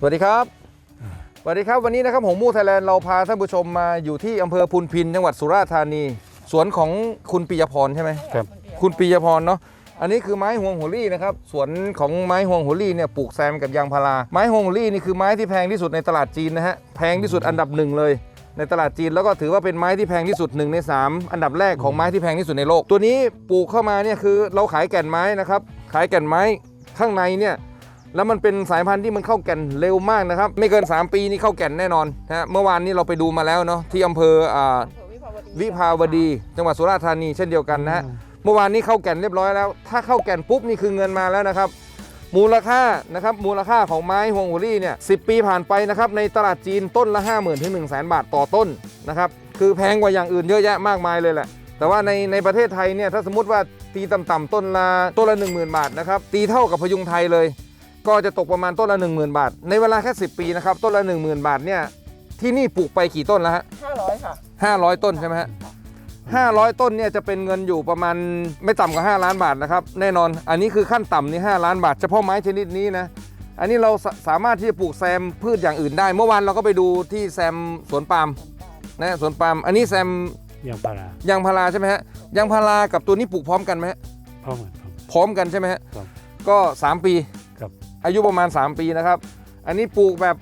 สวัสดีครับ สวัสดีครับวันนี้นะครับหงมู่ไทยแลนด์เราพาท่านผู้ชมมาอยู่ที่อำเภอพุนพินจังหวัดสุราษฎร์ธานี สวนของคุณปิยพรใช่ไหมครับ คุณปิยพรเนาะอันนี้คือไม้ฮวงหัวลี่นะครับสวนของไม้ฮวงหัวลี่เนี่ยปลูกแซมกับยางพาราไม้ฮวงหัวลี่นี่คือไม้ที่แพงที่สุดในตลาดจีนนะฮะแพงที่สุดอันดับหนึ่งเลยในตลาดจีนแล้วก็ถือว่าเป็นไม้ที่แพงที่สุดหนึ่งในสามอันดับแรกของไม้ที่แพงที่สุดในโลก ตัวนี้ปลูกเข้ามาเนี่ยคือเราขายแก่นไม้นะครับขายแก่นไม้ข้างในเนี่ย แล้วมันเป็นสายพันธุ์ที่มันเข้าแก่นเร็วมากนะครับ ไม่เกิน 3 ปีนี่เข้าแก่นแน่นอนนะฮะเมื่อวานนี้เราไปดูมาแล้วเนาะที่อำเภออ่าวิภาวดี จังหวัดสุราษฎร์ธานีเช่นเดียวกันนะฮะเมื่อวานนี้เข้าแก่นเรียบร้อยแล้ว ถ้าเข้าแก่นปุ๊บนี่คือเงินมาแล้วนะครับ มูลค่านะครับมูลค่าของไม้ฮวงหัวรี่เนี่ยสิปีผ่านไปนะครับในตลาดจีนต้นละ 5 0,000ื่นถึงหนึ่งแสนบาทต่อต้นนะครับคือแพงกว่าอย่างอื่นเยอะแยะมากมายเลยแหละแต่ว่าในในประเทศไทยเนี่ยถ้าสมมติว่าตีต่ำๆต้นละต้นละ 1 0,000 บาทนะครับตีเท่ากับพยุงไทยเลย ก็จะตกประมาณต้นละ 10,000 บาท ในเวลาแค่ 10 ปีนะครับ ต้นละ 10,000 บาทเนี่ยที่นี่ปลูกไปกี่ต้นแล้วฮะห้าร้อยค่ะ 500 ต้นใช่ไหมฮะ500 ต้นเนี่ยจะเป็นเงินอยู่ประมาณไม่ต่ำกว่า 5 ล้านบาทนะครับแน่นอน อันนี้คือขั้นต่ำนี่5ล้านบาทเฉพาะไม้ชนิดนี้นะอันนี้เราสสามารถที่จะปลูกแซมพืชอย่างอื่นได้ เมื่อวานเราก็ไปดูที่แซมสวนปาล์มนะสวนปาล์มอันนี้แซมยางพารายางพาราใช่ไหมฮะยางพารากับตัวนี้ปลูกพร้อมกันไหมฮะพร้อมกันครับพร้อมกันใช่ไหมฮะครับก็ 3 ปีครับ อายุประมาณ 3 ปีนะครับ อันนี้ปลูกแบบ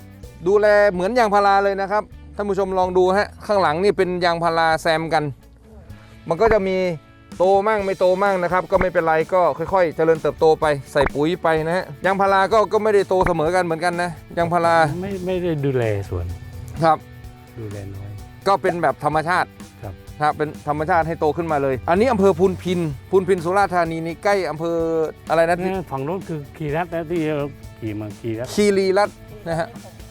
ดูแลเหมือนยางพาราเลยนะครับท่านผู้ชมลองดูฮะข้างหลังนี่เป็นยางพาราแซมกัน มันก็จะมีโตมั่งไม่โตมั่งนะครับ ก็ไม่เป็นไรก็ค่อยๆ เจริญเติบโตไปใส่ปุ๋ยไปนะฮะยางพาราก็ก็ไม่ได้โตเสมอกันเหมือนกันนะยางพาราไม่ไม่ได้ดูแลสวนครับ ดูแลน้อย ก็เป็นแบบธรรมชาติ ครับครับเป็นธรรมชาติให้โตขึ้นมาเลย อันนี้อำเภอพูนพินพูนพินสุราษฎร์ธานีนี่ใกล้อำเภออะไรนะนั่นฝั่งโน้นคือคีรัตนะที่เราขี่มาคีรัตคีรีรัตน์นะฮะ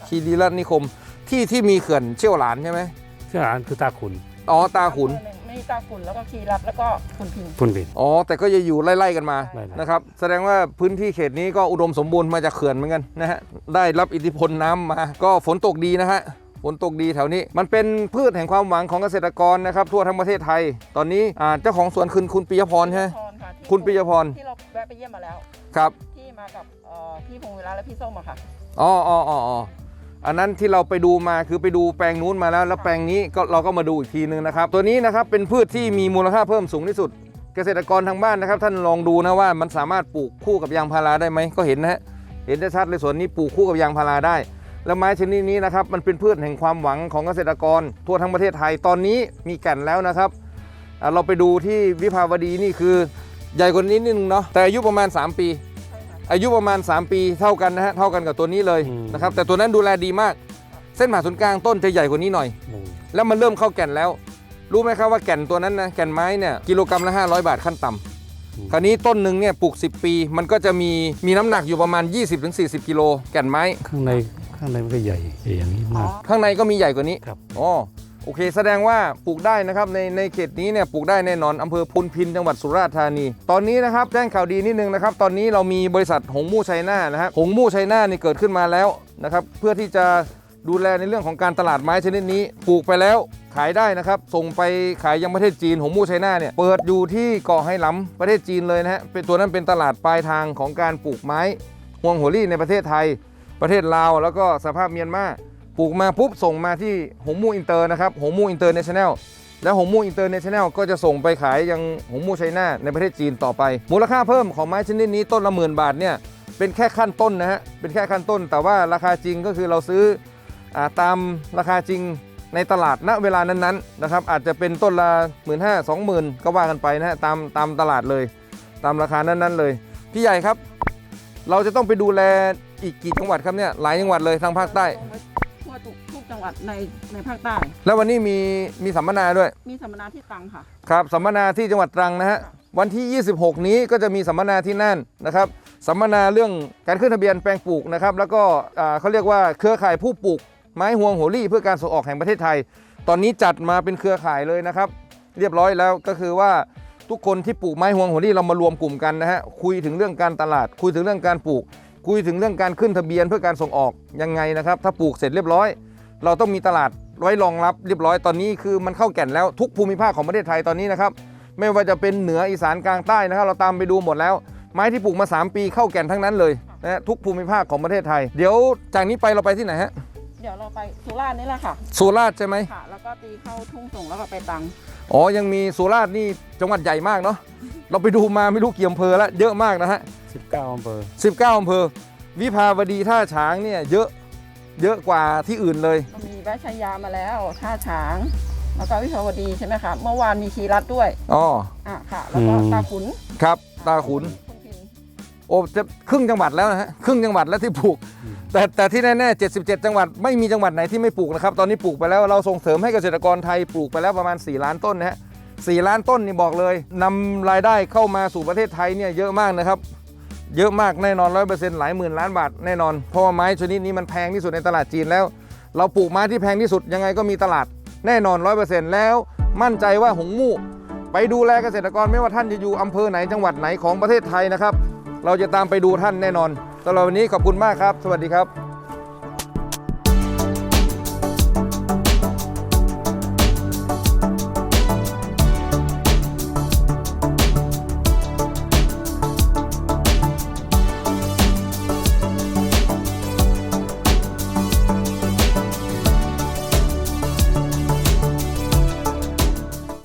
คีรีรัตน์นิคมที่ที่มีเขื่อนเชี่ยวหลานใช่ไหมเชื่ออ่านคือตาขุนอ๋อตาขุนมีตาขุนแล้วก็คีรับแล้วก็คุณพิงพุ่นบิดอ๋อแต่ก็จะอยู่ไล่ๆกันมาไล่ๆนะครับแสดงว่าพื้นที่เขตนี้ก็อุดมสมบูรณ์มาจากเขื่อนเหมือนกันนะฮะได้รับอิทธิพลน้ำมาก็ฝนตกดีนะฮะ ฝนตกดีแถวนี้ มันเป็นพืชแห่งความหวังของเกษตรกรนะครับทั่วทั้งประเทศไทย ตอนนี้อ่าเจ้าของสวนคือคุณปิยพรใช่ไหมพรค่ะที่คุณปิยพรที่เราแวะไปเยี่ยมมาแล้วครับที่มากับเอ่อพี่พงศ์เวลาและพี่ส้มอะค่ะอ๋ออ๋ออ๋ออ๋ออันนั้นที่เราไปดูมาคือไปดูแปลงนู้นมาแล้ว แล้วแปลงนี้ก็เราก็มาดูอีกทีนึงนะครับ ตัวนี้นะครับเป็นพืชที่มีมูลค่าเพิ่มสูงที่สุด เกษตรกรทางบ้านนะครับ ท่านลองดูนะว่ามันสามารถปลูกคู่กับยางพาราได้ไหมก็เห็นนะฮะเห็นได้ชัดเลยสวนนี้ปลูกคู่กับยางพาราได้ แล้วไม้ชนิดนี้นะครับมันเป็นพืชแห่งความหวังของเกษตรกร ทั่วทั้งประเทศไทยตอนนี้มีแก่นแล้วนะครับอะเราไปดูที่วิภาวดีนี่คือ ใหญ่กว่านี้นิดนึงเนาะแต่อายุประมาณ 3 ปีใช่ค่ะอายุประมาณ 3 ปีเท่ากันนะฮะเท่ากันกับตัวนี้เลยนะครับแต่ตัวนั้นดูแลดีมาก เส้นผ่าศูนย์กลางต้นจะใหญ่กว่านี้หน่อยโอ้แล้วมันเริ่มเข้าแก่นแล้ว รู้ไหมครับว่าแก่นตัวนั้นนะแก่นไม้เนี่ยกิโลกรัมละ500 บาทขั้นต่ำคราวนี้ต้นหนึ่งเนี่ยปลูก 10 ปี มันก็จะมีมีน้ำหนักอยู่ประมาณ 20-40 กิโลแก่นไม้ข้างใน ข้างในมันก็ใหญ่อย่างนี้อ๋อมาก ข้างในก็มีใหญ่กว่านี้ครับอ๋อโอเค แสดงว่าปลูกได้นะครับในในเขตนี้เนี่ยปลูกได้แน่นอนอำเภอพุนพินจังหวัดสุราษฎร์ธานี ตอนนี้นะครับแจ้งข่าวดีนิดนึงนะครับ ตอนนี้เรามีบริษัทหงมู่ไชน่านะครับหงมู่ไชน่านี่เกิดขึ้นมาแล้วนะครับเพื่อที่จะดูแลในเรื่องของการตลาดไม้ชนิดนี้ ปลูกไปแล้วขายได้นะครับ ส่งไปขายยังประเทศจีนหงมู่ไชน่าเนี่ยเปิดอยู่ที่เกาะไหหลำประเทศจีนเลยนะฮะเป็นตัวนั้นเป็นตลาดปลายทางของการปลูกไม้ฮวงหัวลี่ในประเทศไทย ประเทศลาวแล้วก็สภาพเมียนมาปลูกมาปุ๊บส่งมาที่หงมู่อินเตอร์นะครับหงมู่อินเตอร์เนชั่นแนลแล้วหงมู่อินเตอร์เนชั่นแนลก็จะส่งไปขายยังหงมู่ไชน่าในประเทศจีนต่อไป มูลค่าเพิ่มของไม้ชนิดนี้ต้นละหมื่นบาทเนี่ยเป็นแค่ขั้นต้นนะฮะเป็นแค่ขั้นต้น แต่ว่าราคาจริงก็คือเราซื้ออตามราคาจริงในตลาดณเวลานั้นๆนะครับอาจจะเป็นต้นละหมื่นห้าสองหมื่นก็ว่ากันไปนะฮะตามตามตลาดเลย ตามราคานั้นๆเลย พี่ใหญ่ครับ เราจะต้องไปดูแล อีกกี่จังหวัดครับเนี่ยหลายจังหวัดเลยทางภาคใต้ ทั่วทุกทุกจังหวัดในในภาคใต้ แล้ววันนี้มีมีสัมมนาด้วยมีสัมมนาที่ตรังค่ะ ครับสัมมนาที่จังหวัดตรังนะฮะวันที่ 26 นี้ก็จะมีสัมมนาที่นั่นนะครับสัมมนาเรื่องการขึ้นทะเบียนแปลงปลูกนะครับแล้วก็อ่าเขาเรียกว่าเครือข่ายผู้ปลูกไม้ฮวงโหรี่เพื่อการส่งออกแห่งประเทศไทย ตอนนี้จัดมาเป็นเครือข่ายเลยนะครับ เรียบร้อยแล้วก็คือว่าทุกคนที่ปลูกไม้ฮวงโหรี่เรามารวมกลุ่มกันนะฮะคุยถึงเรื่องการตลาด คุยถึงเรื่องการปลูก คุยถึงเรื่องการขึ้นทะเบียนเพื่อการส่งออกยังไงนะครับ ถ้าปลูกเสร็จเรียบร้อย เราต้องมีตลาดไว้รองรับเรียบร้อยตอนนี้คือมันเข้าแก่นแล้วทุกภูมิภาคของประเทศไทยตอนนี้นะครับไม่ว่าจะเป็นเหนืออีสานกลางใต้นะครับ เราตามไปดูหมดแล้ว ไม้ที่ปลูกมา 3 ปีเข้าแก่นทั้งนั้นเลยค่ะนะฮะทุกภูมิภาคของประเทศไทย เดี๋ยวจากนี้ไปเราไปที่ไหนฮะเดี๋ยวเราไปสุราษฎร์นี่แหละค่ะสุราษฎร์ใช่ไหมค่ะแล้วก็ตีเข้าทุ่งส่งแล้วก็ไปตังอ๋อยังมีสุราษฎร์นี่จังหวัดใหญ่มากเนาะเราไปดูมาไม่รู้กี่อำเภอแล้วเยอะมากนะฮะ 19อำเภอ19อำเภอ วิภาวดีท่าช้างเนี่ยเยอะเยอะกว่าที่อื่นเลย ก็มีแวะชัยยามาแล้วท่าฉาง แล้วก็วิภาวดีใช่ไหมคะเมื่อวานมีคีรัตด้วยอ๋ออะค่ะ แล้วก็อืมตาขุนครับ ตาขุน คุณพินโอ้จะครึ่งจังหวัดแล้วนะฮะครึ่งจังหวัดแล้วที่ปลูก แต่แต่ที่แน่ๆ77 จังหวัดไม่มีจังหวัดไหนที่ไม่ปลูกนะครับ ตอนนี้ปลูกไปแล้วเราส่งเสริมให้เกษตรกรไทยปลูกไปแล้วประมาณ 4 ล้านต้นนะฮะ4ล้านต้นนี่บอกเลยนำรายได้เข้ามาสู่ประเทศไทยเนี่ยเยอะมากนะครับ เยอะมากแน่นอนร้อยเปอร์เซ็นต์หลายหมื่นล้านบาทแน่นอน เพราะว่าไม้ชนิดนี้มันแพงที่สุดในตลาดจีนแล้ว เราปลูกไม้ที่แพงที่สุดยังไงก็มีตลาดแน่นอนร้อยเปอร์เซ็นต์แล้วมั่นใจว่าหงมู่ ไปดูแลเกษตรกรไม่ว่าท่านจะอยู่อำเภอไหนจังหวัดไหนของประเทศไทยนะครับ เราจะตามไปดูท่านแน่นอนสำหรับวันนี้ขอบคุณมากครับ สวัสดีครับ